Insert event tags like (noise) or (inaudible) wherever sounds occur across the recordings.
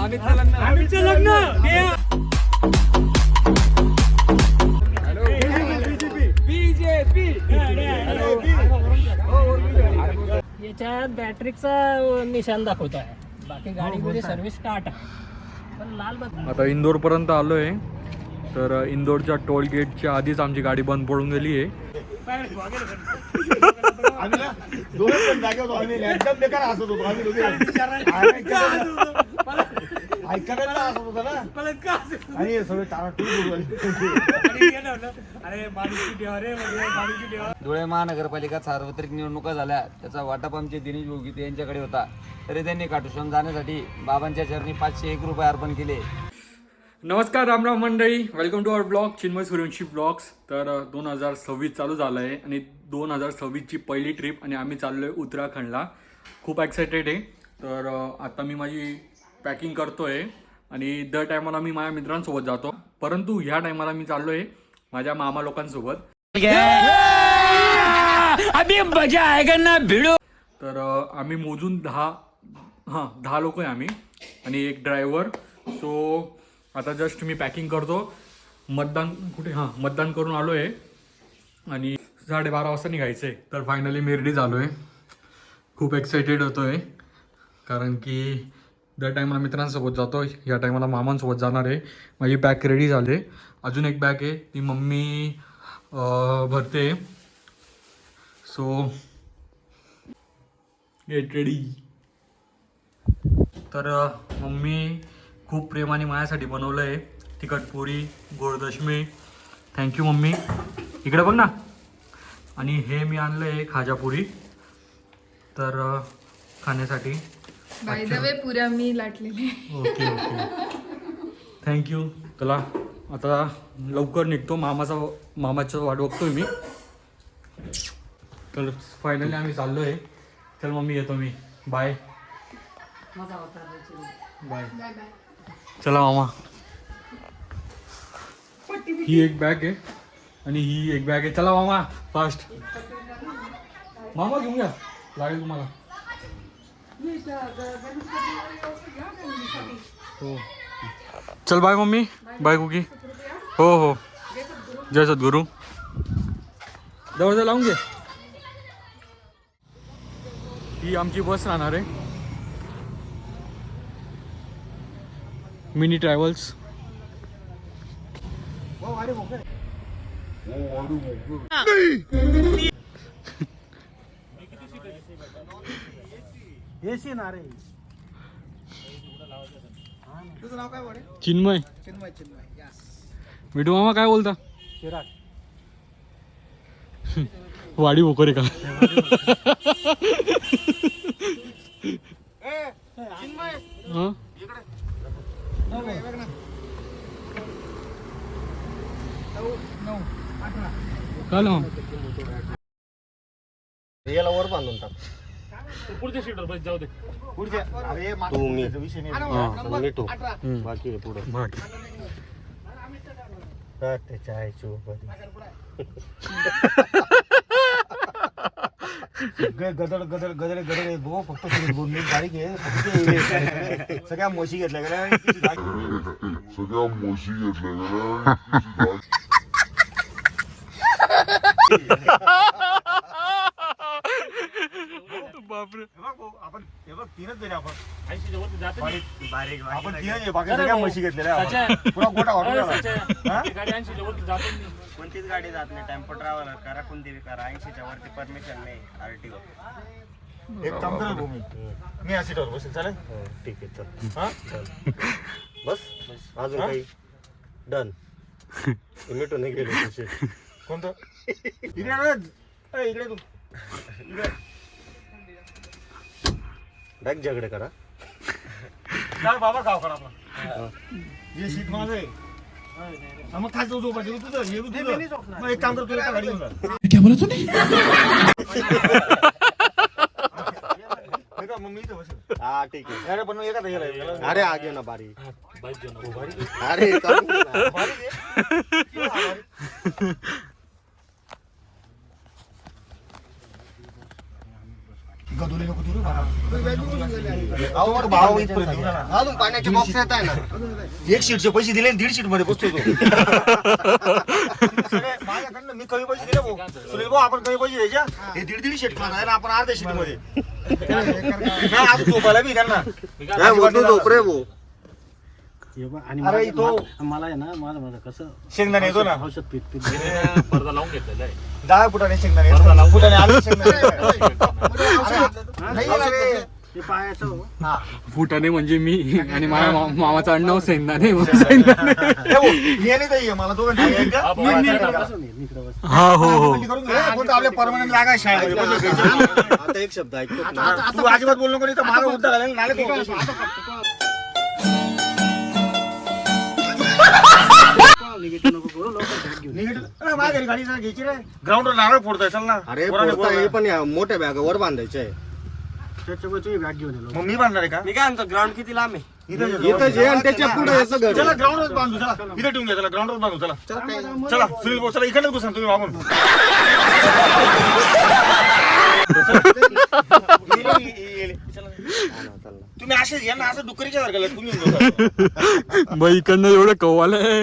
लग्न. बीजेपी याच्यात बॅटरीचा निशाण दाखवत आहे. बाकी गाडीमध्ये सर्व्हिस स्टार्ट आहे पण लाल बघ आता इंदोरपर्यंत आलो आहे तर इंदोरच्या टोल गेटच्या आधीच आमची गाडी बंद पडून गेली आहे. आम्ही ना दोघं पण जागे होतो. आम्ही एकदम बेकार हसत होतो. आम्ही दोघे. ऐकायला होतो ना आणि हे सगळे तारा टूर अरे माणुसकी ठेवा रे म्हणजे ठेवा. धुळे महानगरपालिका सार्वत्रिक निवडणुका झाल्या. त्याचा वाटप आमचे दिनेश भोगीते यांच्याकडे होता. तरी त्यांनी काटुश्रम जाण्यासाठी बाबांच्या चरणी पाचशे एक रुपये अर्पण केले. नमस्कार रामराम मंडळी. Welcome to our blog Chinmay Suryavanshi blogs तर दोन हजार सव्वीस चालू झालं आहे आणि दोन हजार सव्वीसची पहिली ट्रिप आणि आम्ही चाललो आहे उत्तराखंडला. खूप एक्सायटेड आहे. तर अ, आता मी माझी पॅकिंग करतो आहे आणि दर टायमाला मी माझ्या मित्रांसोबत जातो. परंतु ह्या टायमाला मी चाललो आहे माझ्या मामा लोकांसोबत. तर आम्ही मोजून दहा हां दहा लोक आहे आम्ही आणि एक ड्रायव्हर सो आता जस्ट मी पॅकिंग करतो. मतदान कुठे? हां मतदान करून आलो आहे आणि साडेबारा वाजता निघायचं आहे तर फायनली मी रेडी झालो आहे खूप एक्सायटेड होतो आहे कारण की दर टायमाला मित्रांसोबत जातो या टायमाला मामांसोबत जाणार आहे. माझी बॅग रेडी झाली. अजून एक बॅग आहे. ती मम्मी भरते. सो गेट रेडी तर मम्मी खूप प्रेमाने माझ्यासाठी बनवलं आहे तिखट पोरी गोडदशमी. Thank you mummy. इकडे बघ ना. आणि हे मी आणलं आहे खाजापुरी. तर खाण्यासाठी. बाय द वे पुऱ्या मी लाटलेले ओके ओके. थँक्यू तुला आता लवकर निघतो. मामाचा मामाचं वाट बघतोय मी. तर फायनली आम्ही चाललो आहे चल मम्मी येतो मी. बाय बाय बाय बाय चला मामा. ही एक बॅग आहे. आणि ही एक बॅग आहे. चला मामा. फास्ट मामा घेऊन घ्या लागेल तुम्हाला. हो चल बाय मम्मी बाय कुकी. हो हो. जय सद्गुरू. दरवाजा लावून घे. ही आमची बस राहणार आहे. मिनी ट्रॅव्हल्स एसी ना रे तुझं नाव काय वाडे चिन्मय. चिन्मय चिन्मय. यस मिठू मामा काय बोलता? चिराग. वाडी भोकोरे का? हं? इकडे. नऊ आहे, बघ ना. नऊ नऊ अठरा. काय मग याला वर बांधून टाक. पुढच्या सीटवर बस जाऊ दे. पुढच्या अरे तू मी विषय नाही. मी तू. बाकी पुढं. भाग त्याच्या आईची गदड गदड गदड गदड आहे भाऊ. फक्त तुम्ही दोन मिनिट बारीक आहे. फक्त सगळ्या म्हशी घेतल्या गेल्या सगळ्या म्हशी घेतल्या गेल्या (laughs) बापरे. हे बघ भाऊ, आपण हे बघ तीनच दिले आपण. ऐंशी वरती जाते बारीक बारीक आपण तीनच आहे, बाकी सगळ्या म्हशी घेतलेल्या आहे आपण. पुरा गोटा वाटून हा? गाडी ऐंशी वरती जाते कोणतीच गाडी जात नाही टेम्पो ट्रॅव्हलर करा कोणती बी करा. ऐंशीच्या वरती परमिशन नाही आरटीओ एक काम करेल भाऊ मी मी या सीटवर बसेल चालेल? ठीक आहे चल. हा? बस. अजून काही? डन. (laughs) मिटून नाही गेले कोणतं? इकडे. ए, इकडे तू. डायरेक्ट झगडे करा. बाबा गाव करा आपला. जे शीट माझं आहे. हा, मग झोपायचं तुझं हे बी तुझं. मग एक काम कर तुला गाडी घेऊन जा. हे का, मग मी इथं बसेल. हा ठीक आहे. अरे पण मग एका याला याला- अरे आगे ना बारी अरे चालू दे ना. बारीक आहे. हा, बारीक. गदड मधुरी नको देऊ रे बाबा. अहो, बरं, भाव. अजून पाण्याचे बॉक्स येत आहे ना. एक सीटचे पैसे दिले आणि दीड सीटमध्ये बसतो तो. (laughs) माझ्याकडनं मी कमी पैसे दिले भाऊ. सुनील भाऊ आपण कमी पैसे द्यायच्या हे? दीड दीड सीट खाणार ना आपण अर्ध्या सीटमध्ये. नाही, अजून झोपायला बी त्यांना रे भाऊ. आणि अरे मला- तो मला आहे ना माझं माझं कसं शेंगदाणे येतो ना? औषध पीत पीत पडदा लावून घेतलेला आहे. दहा फुटाने शेंगदाणे येतो फुटाने आले शेंगदाणे नाही ना रे. ते पायाचं हो. फुटाने म्हणजे मी आणि माझ्या मा- मामाचं सेंदाने सेंदाने हे भाऊ, हे नाही ताई, मला दोघं ठाई आहेत का? मी- मी इकडं बसून ये, मी इकडं बसून. हा हो हो. करून घे. कोणतं आपल्या परमनंट जागा आहे. शाळेमध्ये. आता एक शब्द ऐकतो तू अजिबात बोलू नको नाही तर माझा उद्धा घालेल नाले तो निगेटिव्ह नको करू लवकर बॅग घेऊन ये. निगेटिव्ह अरे, माझ्या घरी गाडी जरा घ्यायची रे. ग्राउंडवर नारळ फोडताय चल ना. अरे पोराने पोरता हे. पण या मोठ्या बांधायचे आहे. त्याच्यामुळे तुम्ही बॅग घेऊन येलो मग मी बांधणार आहे का? मी काय म्हणतो ग्राउंड किती लांब आहे? इथं इथं जे आणि त्याच्या पुढे असं घर चला ग्राउंडवर बांधू चला. इथे ठेवून घ्या चला ग्राउंडवर बांधू चला. चला सुनील भाऊ चला इकडे घुसा तुम्ही मागून. चला. (laughs) तुम्ही असे यांना असं डुकरीच्या सारखं जाता. बाई इकडनं एवढं कवालंय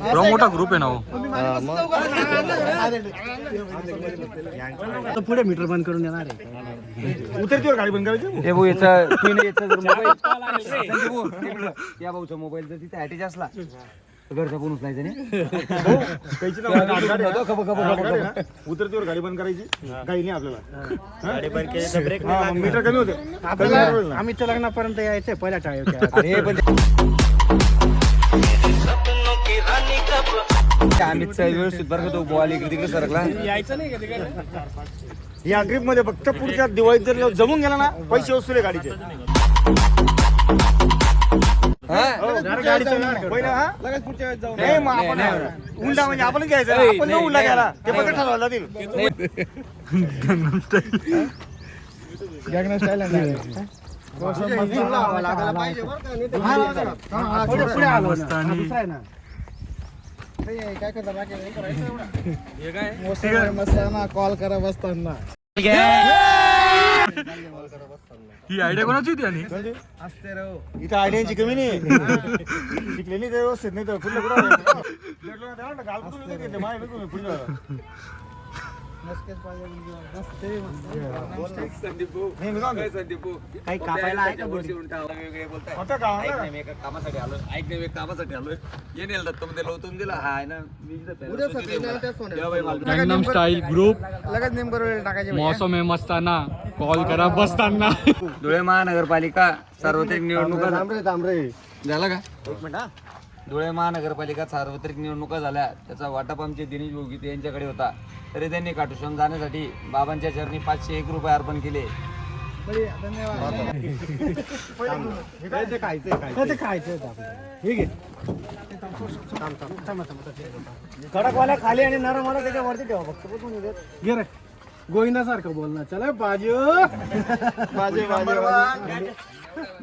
एवढा मोठा ग्रुप आहे ना हो. पुढे मीटर बंद करून येणार आहे. उतरतीवर गाडी बंद करायची? ते भाऊ याचा तीन याचा जर मोबाईल. त्या भाऊचा मोबाईल जर तिथे अटॅच असला तर घरचा कोण उचलायचं नाही ना, उतरतीवर गाडी बंद करायची? काही नाही आपल्याला. हा? मीटर कमी होते. आम्ही लग्नापर्यंत यायचंय पहिल्या टाळ्या अरे पण ते- अमित साहेब व्यवस्थित बरं का तो बॉल इकडे तिकडे सरकला? यायचं नाही का तिकडे? या ट्रिपमध्ये फक्त पुढच्या दिवाळीत जर जमून गेला ना पैसे वसूल आहे गाडीचे. हा? वेळेस जाऊ नाही मग आपण उंडा म्हणजे आपणच घ्यायचं. ना. ते कॉल करा बसताना. ही आयडिया कोणाची होती आणि? इथं आयडियांची कमी नाही. शिकलेली तर व्यवस्थित नाही तर पुढलं कुठं काही कापायला आहे का? मी एका कामासाठी आलो ऐक नाही मी एक कामासाठी आलोय. ये नेल दत्त मध्ये लवतून दिला हा आहे ना मी इथं पहिला- जेव्हा बाई मला- गँगनम स्टाईल ग्रुप लगेच नेमकर वेळ टाकायचे मौसम आहे मस्ताना कॉल करा बसताना धुळे महानगरपालिका सार्वत्रिक निवडणुका झाला का एक मिनिट हा. धुळे महानगरपालिका सार्वत्रिक निवडणुका झाल्या. त्याचा वाटप आमचे दिनेश भोगीते यांच्याकडे होता. तरी त्यांनी काटुश्रम जाण्यासाठी बाबांच्या चरणी पाचशे एक रुपये अर्पण केले. हे कडकवाला खाली आणि नरमवाला त्याच्यावरती ठेवा फक्त. बसून येऊ देत. घे रे. गोविंदासारखं बोलणार. चला बाजे, (laughs) बाजे.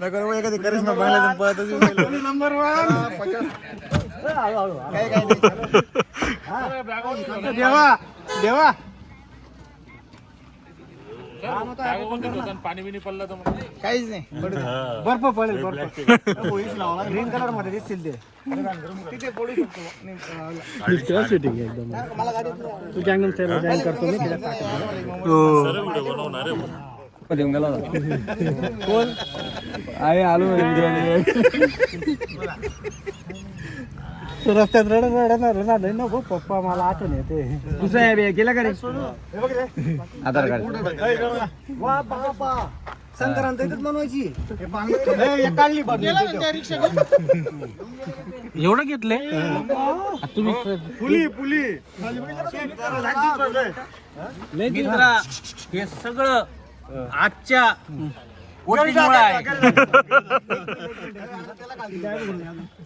नगर मग एखादी करेच ना बाहेर पळतच येऊन गेलो. नंबर वन देवा देवा पाणी बिनी पडलं तर काहीच नाही. बर्फ पडेल बर्फ. ग्रीन कलरमध्ये दिसतील ते. शूटिंग एकदम. तू गँगम स्टाईल करतो मी तिला देऊन गेला कोण? आहे आलो रस्त्यात रडत रडत नाही नको पप्पा मला आठवण येते. तुझं आहे केला का रे? आधार कार्ड. संक्रांत बनवायची. एवढं घेतले? पुली पुली. मित्रा हे सगळं आजच्या आहे.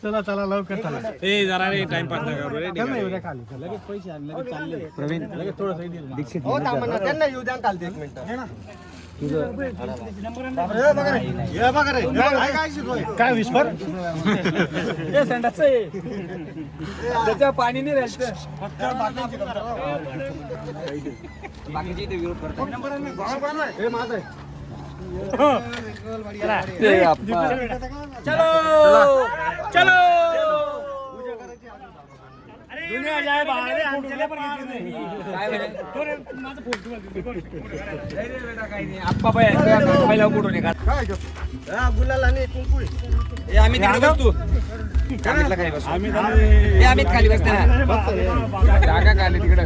चला चला लवकर चला. ए जरा रे टाइमपास नका करू रे चालले. लगेच थोडं दीक्षित त्यांना येऊ द्या चालते एक मिनिट. काय विस्फोट (laughs) त्याच्या पाणी नाही राहायचं बाकीचे इथे हे. काय म्हणे? आप्पा बाई पहिला का? गुलाल आणि कुंकुळी. ए, आम्ही तिकडे बसतो. अमितला खाली बसतो? ए, अमित खाली बसते ना जागा खाली तिकडं.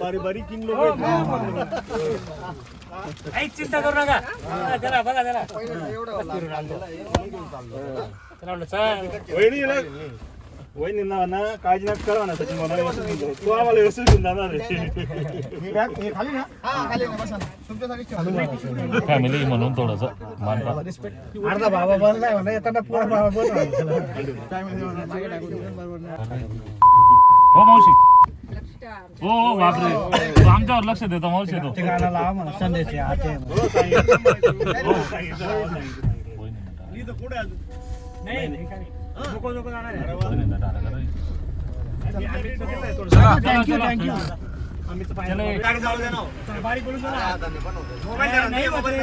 बारी बारी तीन लोक काहीच चिंता करू नका. हा, चला बघा चला. चला म्हणलं, चल. वहिनीला वहिनीला ना काळजी नका करा ना सचिन मला व्यवस्थित घेऊन जाऊ. तू आम्हाला व्यवस्थित घेऊन जाणार हे हा फॅमिली म्हणून थोडस अर्धा बाबा बनलाय म्हणा येताना पुरा बाबा बनवा हो मावशी. हो हो बापरे तो आमच्यावर लक्ष देतो मावशी तो गाणं लावा थँक्यू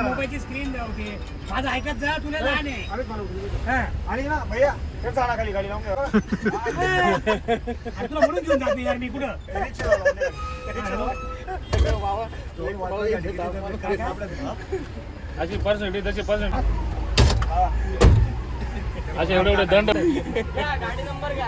मोबाईलची स्क्रीन माझं ऐकत जा तुला लहान आहे. आणि ना भैया हे झाडा खाली गाडी लावून तुला म्हणून घेऊन जाते यार मी कुठं? अशी पर्सेंटेज तशी पर्सेंट असे एवढे एवढे दंड. गाडी नंबर घ्या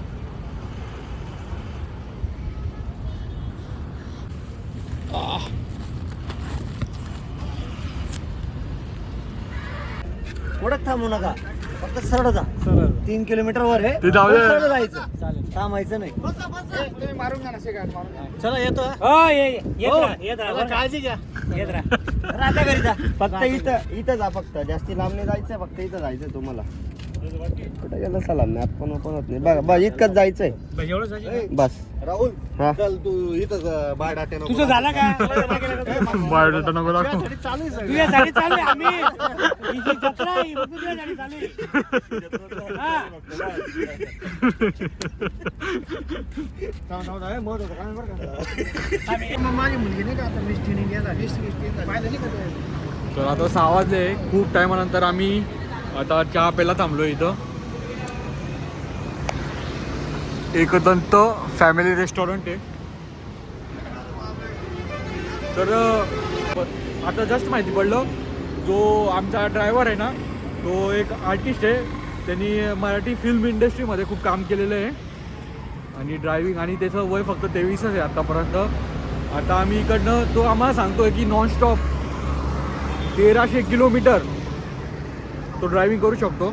ओढत थांबू नका. फक्त सरळ जा. तीन किलोमीटर वर आहे. सरळ जायचं. चालेल. थांबायचं नाही. चला येतो हा. हो? काळजी घ्या. येत राहा. राहता घरी जा. (laughs) फक्त इथं इथं जा फक्त. जास्ती लांब नाही जायचं फक्त इथं जायचं तुम्हाला. कुठे गेलं चला मॅप पण ओपन होत नाही बघा बस इतकंच जायचंय. बस. राहुल हा. चल तू इथं बाहेर आटे नको तुझं झालं का? बायोडेटा नको दाखव. तुझ्यासाठी चालू आहे सगळं. तुझ्यासाठी चालले आम्ही. ही जी जत्रा आहे, मग तुझ्यासाठी चालली हा. थांब, थांब, थांब, हे मोठ होतं, काय बरं का? मग माझी मुलगी नाही का आता? मिस ट्रेनिंग झाली मिस मिस पाहिलं नाही का ते? तर आता सहा वाजले खूप टायमानंतर आम्ही आता चहा प्यायला थांबलो इथं. एकदंत फॅमिली रेस्टॉरंट आहे. तर आता जस्ट माहिती पडलं जो आमचा ड्रायव्हर आहे ना तो एक आर्टिस्ट आहे. त्यांनी मराठी फिल्म इंडस्ट्रीमध्ये खूप काम केलेलं आहे. आणि ड्रायव्हिंग आणि त्याचं वय फक्त तेवीसच आहे आत्तापर्यंत आता आम्ही इकडनं तो आम्हाला सांगतोय की नॉनस्टॉप तेराशे किलोमीटर तो ड्रायव्हिंग करू शकतो.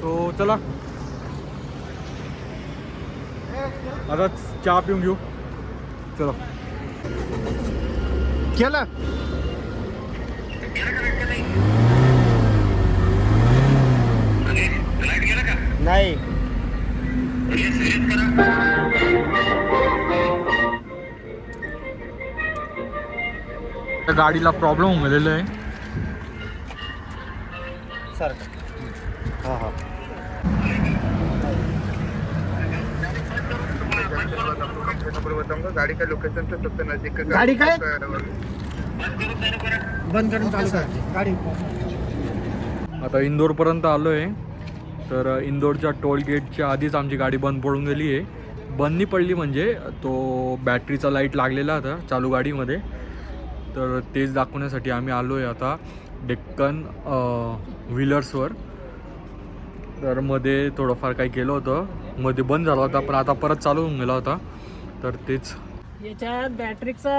सो चला. आता चहा पिऊन घेऊ. चला. केलं. नाही. त्या गाडीला प्रॉब्लेम होऊन गेलेला आहे. सर हा हा. गाडी काय बंद करून चालू कर गाडी. आता इंदोरपर्यंत आलो आहे तर इंदोरच्या टोल गेटच्या आधीच आमची गाडी बंद पडून गेली आहे. बंद नाही पडली म्हणजे तो बॅटरीचा लाइट लागलेला होता चालू गाडीमध्ये. तर तेच दाखवण्यासाठी आम्ही आलो आहे आता डेक्कन व्हीलर्सवर. तर मध्ये थोडंफार काही केलं होतं. मध्ये बंद झाला होता पण आता परत चालू होऊन गेला होता. तर तेच. याच्यात बॅटरीचा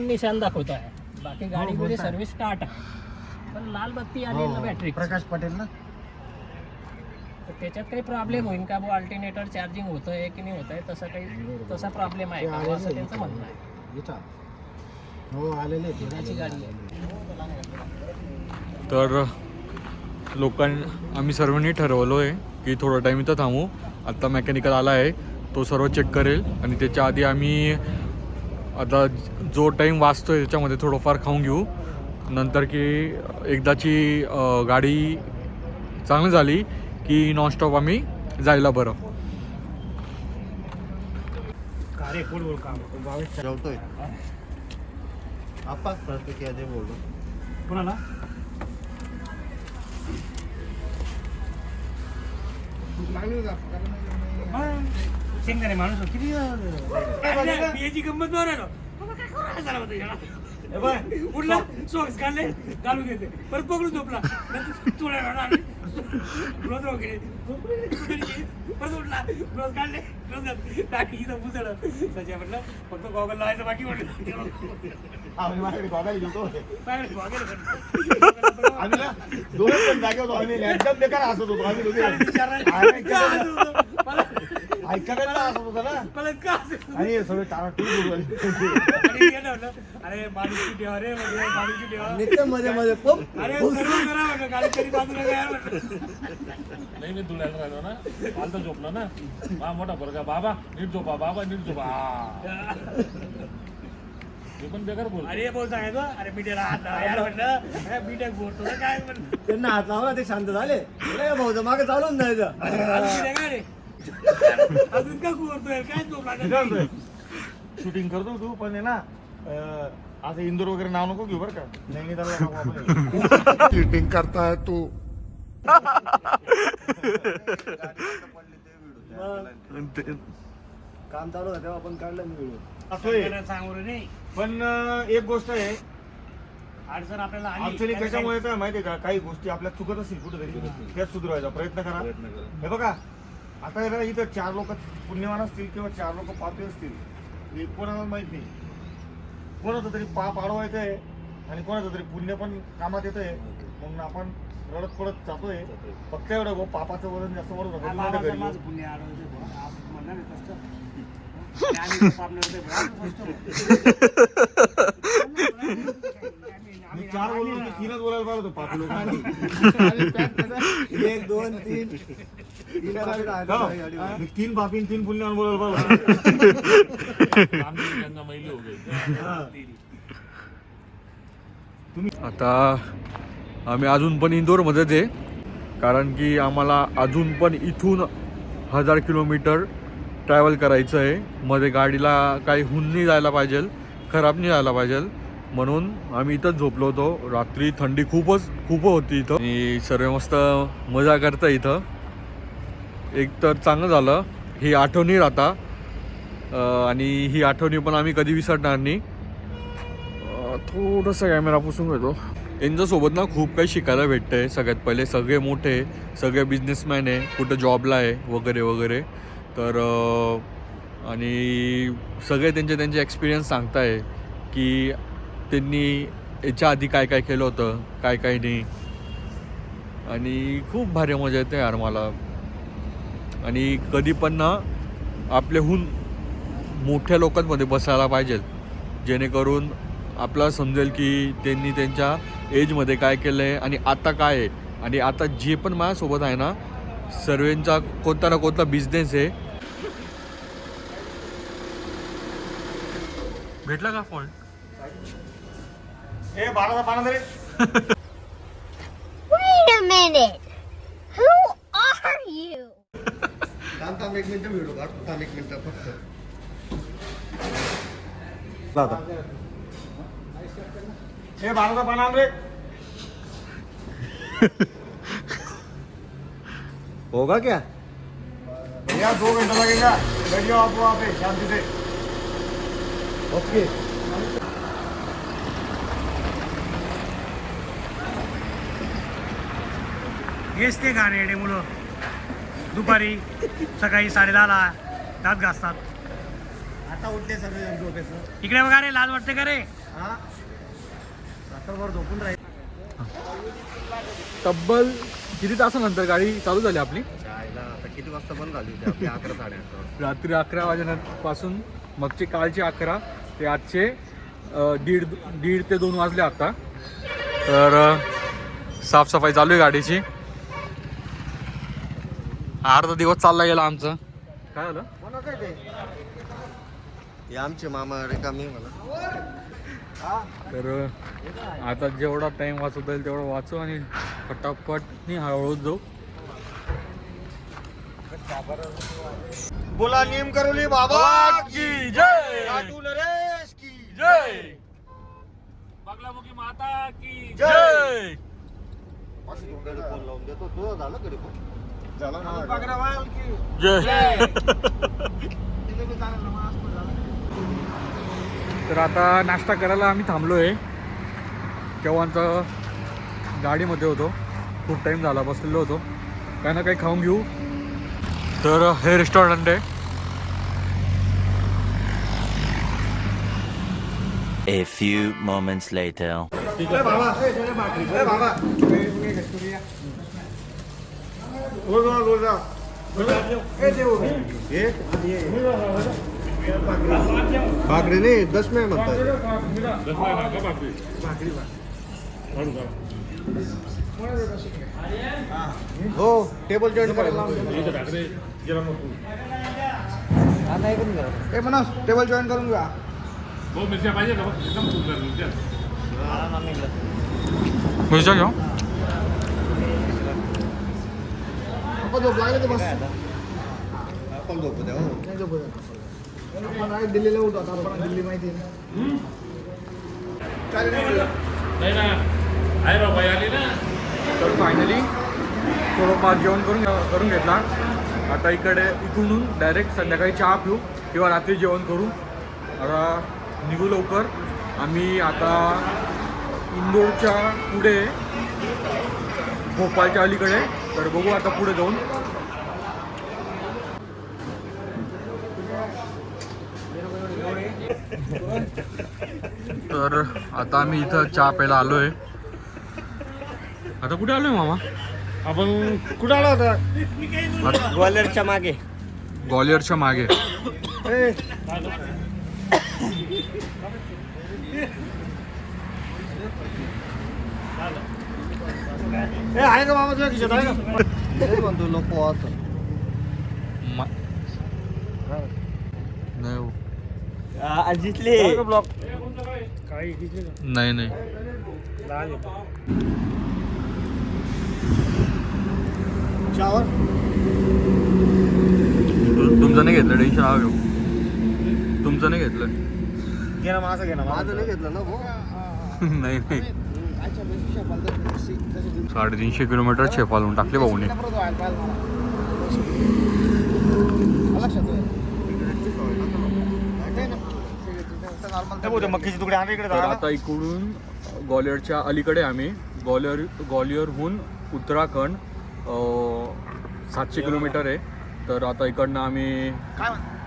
निशाण दाखवत आहे. बाकी गाडीमध्ये सर्व्हिस स्टार्ट आहे. पण लाल बत्ती आली ना बॅटरी प्रकाश पटेल ना? तर त्याच्यात काही प्रॉब्लेम होईल का? बुवा अल्टरनेटर चार्जिंग होतं आहे की नाही होत आहे तसा काही तसा प्रॉब्लेम आहे का? असं त्यांचं म्हणणं आहे. हो आलेले गाडी आहे? तर लोकां आम्ही सर्वांनी ठरवलो आहे की थोडा टाईम इथं थांबू. आत्ता मेकॅनिकल आला आहे तो सर्व चेक करेल आणि त्याच्या आधी आम्ही आता जो टाईम वाचतो आहे त्याच्यामध्ये थोडंफार खाऊन घेऊ. नंतर की एकदाची गाडी चांगली झाली की नॉनस्टॉप आम्ही जायला बरं. जेवतोय. आपा प्रत्येक यादे बोलतो कोणाला? (laughs) शेंगदाणे माणूस किती याची गंमत बरं उठला सॉक्स काढले घालून घेते परत पकडून झोपला थोड्या वेळा रोज वगैरे परत उठला रोज काढले रोज टाकी इथं पुसडं सच्या म्हटलं फक्त गॉगल लावायचं बाकी म्हटलं. आम्ही माझ्याकडे बघायला गेलो बाहेर गॉगल म्हटलं. आम्ही ना दोन पण जागे होतो. आम्ही एकदम बेकार हसत होतो. आम्ही दोघे का हसत होतं? मला ऐकायला हसत होता ना? मला का हसत होतं? आणि हे सगळे अरे माणुसकी ठेवा रे म्हणजे मध्ये मध्ये अरे गाडी तरी बाजूला काय नाही मी धुळ्याला राहिलो ना. मला तर झोपलो ना. मोठा पोरगा. बाबा नीट झोपा बाबा नीट झोपा. हा. पण बेकार बोल अरे बोल सांगायचो अरे मिठेला हात लावा यार म्हटलं. मिठ्या बोलतो ना काय त्यांना हात लावला ते शांत झाले. भाऊ मागे चालून जायचं. अजून मिठ्या काय रे? अजून का बोलतोय काय झोप लागत शूटिंग करतो तू पण आहे ना अं, असं इंदोर वगैरे नाव नको घेऊ बरं का. नैनितालला नको आपण. चीटिंग करता है तू. काम चालू होतं तेव्हा आपण काढलं मी व्हिडिओ सांगू रे नाही. पण अं, एक गोष्ट आहे. अडचण आपल्याला आली. ऍक्च्युली कशामुळे काय माहितीये का? काही गोष्टी आपल्या चुकत असतील कुठेतरी. त्याच सुधारायचा प्रयत्न करा. हे बघा आता ना इथं चार लोक पुण्यवान असतील किंवा चार लोक पापी असतील हे कोणाला माहीत नाही. कोणाचं तरी पाप अडवायचं आहे आणि कोणाचं तरी पुण्य पण कामात येत आहे म्हणून आपण रडत पडत जातोय. फक्त एवढं भाऊ पापाचं वजन जास्त वाढू. माझं पुण्य चार तीनच बोलायला पाहिजे लोक एक दोन तीन तीन तीन पापी बोलायला पाहिजे आता आम्ही अजून पण इंदोरमध्येच आहे कारण की आम्हाला अजून पण इथून हजार किलोमीटर ट्रॅव्हल करायचं आहे. मध्ये गाडीला काही होऊन नाही जायला पाहिजे खराब नाही जायला पाहिजे. म्हणून आम्ही इथंच झोपलो होतो. रात्री थंडी खूपच खूप होती इथं. आणि सर्व मस्त मजा करता इथं. एक तर चांगलं झालं. ही आठवणी राहता. आणि ही आठवणी पण आम्ही कधी विसरणार नाही. थोडंसं कॅमेरा पुसून घेतो. यांच्यासोबत ना खूप काही शिकायला भेटतं आहे सगळ्यात पहिले सगळे मोठे सगळे बिझनेसमॅन आहे. कुठं जॉबला आहे वगैरे वगैरे. तर आणि सगळे त्यांचे त्यांचे एक्सपिरियन्स सांगताय की त्यांनी याच्या आधी काय काय केलं होतं काय काय नाही. आणि खूप भारी मजा येते यार मला. आणि कधी पण ना आपल्याहून मोठ्या लोकांमध्ये बसायला पाहिजेत जेणेकरून आपल्याला समजेल की त्यांनी त्यांच्या एजमध्ये काय केलं आहे आणि आता काय आहे. आणि आता जे पण माझ्यासोबत आहे ना सर्वांचा कोणता ना कोणता बिझनेस आहे. भेटला का फोन ए बाराचा पाना तरी Wait a minute. Who are you? थांब थांब एक मिनिट व्हिडिओ काढतो थांब एक मिनिट फक्त. ए बाराचा पाना रे (laughs) होगा क्या? भैया दो घंटा लगेगा। घरी आपोआप आहे शांतीचे ओके। हेच ते गाणे मुलं दुपारी सकाळी साडेदहाला दात घासतात। आता उठले सगळे झोपेचं इकडे बघा रे लाज वाटते का रे? हा? रात्रभर झोपून राहील. तब्बल किती तासानंतर गाडी चालू झाली आपली? आता किती वाजता बंद झाली होती आपली अकरा साडे अकरा रात्री अकरा वाजेपासून मगचे कालचे अकरा ते आजचे अ, दीड दीड ते दोन वाजले आता. तर अ, साफसफाई चालू आहे गाडीची. अर्धा दिवस चालला गेला आमचं. काय झालं? हे आमचे मामा रिकामी मला तर आता जेवढा टाइम वाचवता येईल तेवढा वाचू आणि फटाफट नाही हळूहळू जाऊ. बोला नेम करोली बाबा की जय! नरेश की जय! बगलामुखी माता की जय! फोन लावून देतो. तुझं झालं कधी फोन झालं ना जय! (laughs) तर आता नाश्ता करायला आम्ही थांबलो आहे केव्हांचा गाडीमध्ये होतो. खूप टाईम झाला बसलेलो होतो. काही ना काही खाऊन घेऊ. तर हे रेस्टॉरंट आहे. A few moments later. ए बाबा ए बाबा रोज रोज रोज हे भाकरी नाही दशम्या म्हणतात हो टेबल जॉईन करायला ए म्हणा टेबल जॉईन करून घ्या हो मिरच्या पाहिजे का बघ, एकदम सुंदर मिरच्या मिरच्या घेऊ आपण झोप लागले तर बस आपण झोपू द्या हो आपण दिल्लीला आता आपण दिल्ली माहिती आहे. ना नाही ना. आहे बाबा आली ना. तर फायनली थोडंफार जेवण करून करून घेतला. आता इकडे इकडून डायरेक्ट संध्याकाळी चहा पिऊ किंवा रात्री जेवण करू. आता निघू लवकर. आम्ही आता इंदोरच्या पुढे भोपाळच्या अलीकडे. तर बघू आता पुढे जाऊन. तर आता आम्ही इथं चहा प्यायला आलो आहे आता कुठे आलोय मामा? आपण कुठं आला होता? ग्वालियरच्या मागे. ग्वालियरच्या मागे. ए. आहे का मामा तुझ्या खिशात? आहे का? तेच म्हणतो लोक नाही हो. जिथले ब्लॉक नाही नाही. चहावर तु- तुमचं नाही घेतलं टेन्शन हा घेऊ तुमचं नाही घेतलं? घे ना माझं घे ना माझं. नाही घेतलं ना भाऊ? (laughs) नाही नाही. साडेतीनशे किलोमीटर छेपालून टाकले भाऊने. ए, भाऊ, ते मक्कीचे तुकडे आणा इकडे तर जरा. आता इकडून ग्वालियरच्या अलीकडे आम्ही ग्वालियर ग्वालियरहून उत्तराखंड सातशे किलोमीटर आहे. तर आता इकडनं आम्ही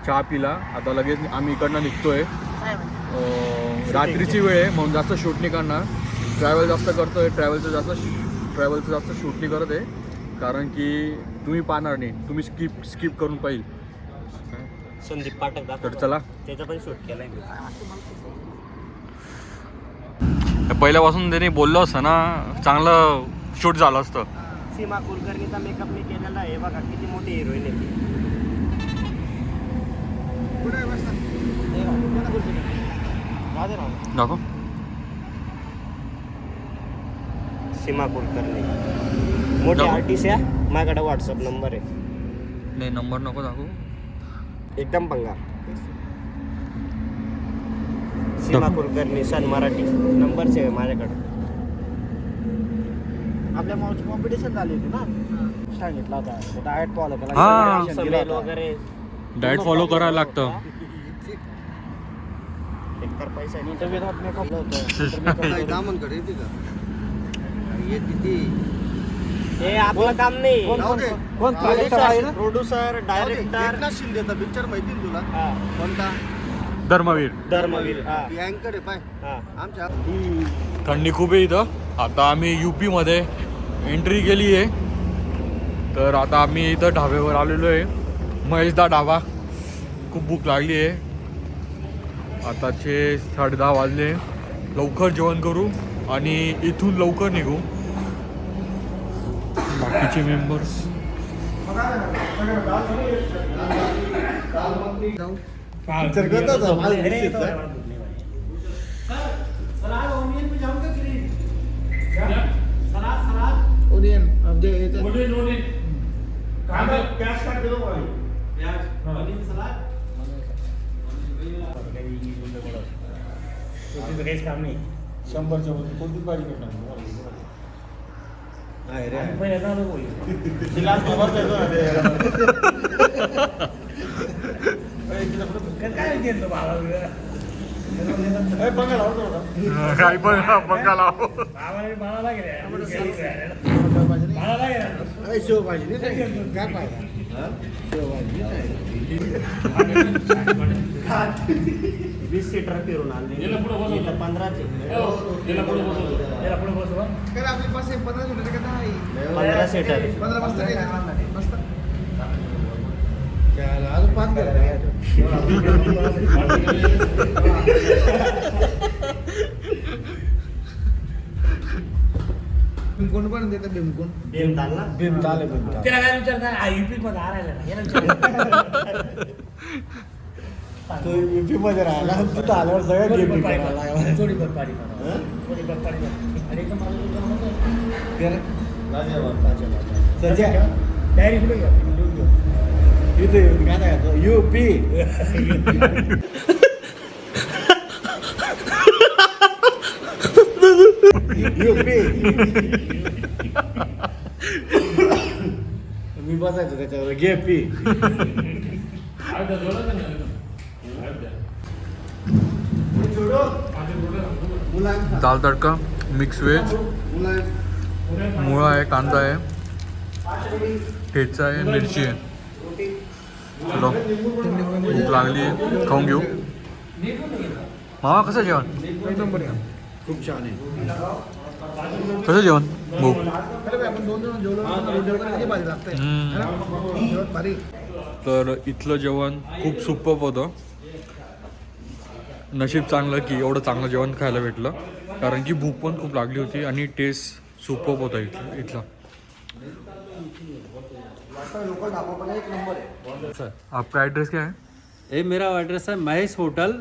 चहा पिला. आता लगेच आम्ही इकडनं निघतोय. रात्रीची वेळ आहे म्हणून जास्त शूट नाही करणार. ट्रॅव्हल जास्त करतोय ट्रॅव्हलचं जास्त ट्रॅव्हलचं जास्त शूट नाही करत आहे. कारण की तुम्ही पाहणार नाही. तुम्ही स्किप स्किप करून पाहिजे संदीप पाठक तर चला. त्याचा पण शूट केलाय मी. पहिल्यापासून त्यांनी बोललं असतं ना चांगलं शूट झालं असतं. सीमा कुलकर्णीचा मेकअप मी केलेला आहे. बघा किती मोठी हिरोईन आहे ती. दाखव. सीमा कुलकर्णी. मोठी. आर्टिस्ट आहे. माझ्याकडे व्हॉट्सअप नंबर आहे. नाही नंबर नको दाखवू. एकदम पंगा सीमा कुलकर्णी सन मराठी. नंबर आहे माझ्याकडे. आपल्या मावची कॉम्पिटिशन झाली होती ना? सांगितलं होता. डायरेक्ट फॉलो हा. वगैरे. डाएट फॉलो करायला लागतं. बेकार पैसा आहे दामनकडे येते का? येते ती. हे आपलं काम नाही. कोण? project आहे ना? प्रोड्युसर डायरेक्टर शिंदेचा पिक्चर माहिती तुला? कोणता? धर्मवीर. धर्मवीर अँकर आहे पाय. आमच्या थंडी खूप आहे इथं. आता आम्ही यू पीमध्ये एंट्री केली आहे. तर आता आम्ही इथं ढाब्यावर आलेलो आहे. महेशदा ढाबा. खूप भूक लागली आहे. आताचे साडे दहा वाजले. लवकर जेवण करू आणि इथून लवकर निघू. बाकीचे मेंबर्स काहीच काम नाही. शंभरच्या मध्ये कोणतीच भाजी भेटणार आम्ही पहिल्यांदा आलो बोलू. काय काय माहिती यांचं भावाला? काय पण बघायला भावाला- भावाला गेले. भावाला गेले. शेवभाजी नाही काय? काय पाहिजे वीस सीटर फिरून आणली याला पुढं बसवतो. इथं पंधराचे याला पुढे बसवतो याला पुढे बसवा. पंधरा सीटर अजून पाच गेला भीमकोण पण देतं भीमकोण भीम ताल ना भीम चाले भीम चाले त्याला काय विचारता हा? युपी मध्ये हारायला ना. याला विचार. (laughs) तो युपी मध्ये राहिला तिथं आल्यावर सगळ्या गेम करायला लागला चोरी बप्पारी म्हणा चोरी बप्पारी आणि इथं माझं दुकान होतं पी मी बसायचो त्याच्यावर गे पी दाल तडका मिक्स व्हेज मुळा आहे कांदा आहे ठेचा आहे मिरची आहे. चलो भूक लागली आहे खाऊन घेऊ. मामा कसं जेवण? खूप छान आहे. कसं जेवण? भूक. तर इथलं जेवण खूप सुपप होतं. नशीब चांगलं की एवढं चांगलं जेवण खायला भेटलं. कारण की भूक पण खूप लागली होती आणि टेस्ट सुपप होता इथलं इथला. आपका एड्रेस क्या है? ये मेरा एड्रेस है महेश होटल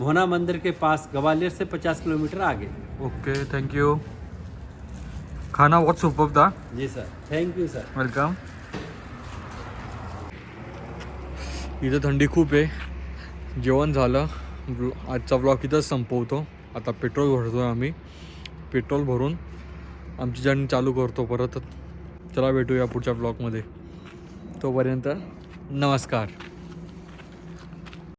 मोहना मंदिर के पास ग्वालियर से 50 किलोमीटर आगे। ओके थैंक यू खाना बहुत सुपर था। जी sir thank you sir welcome इथं थंडी खूप आहे. जेवण झालं. ब्ल- आजचा ब्लॉग इथंच संपवतो. आता पेट्रोल भरतो आम्ही. पेट्रोल भरून आमची जर्नी चालू करतो परत. चला भेटूया पुढच्या ब्लॉगमध्ये तोपर्यंत नमस्कार.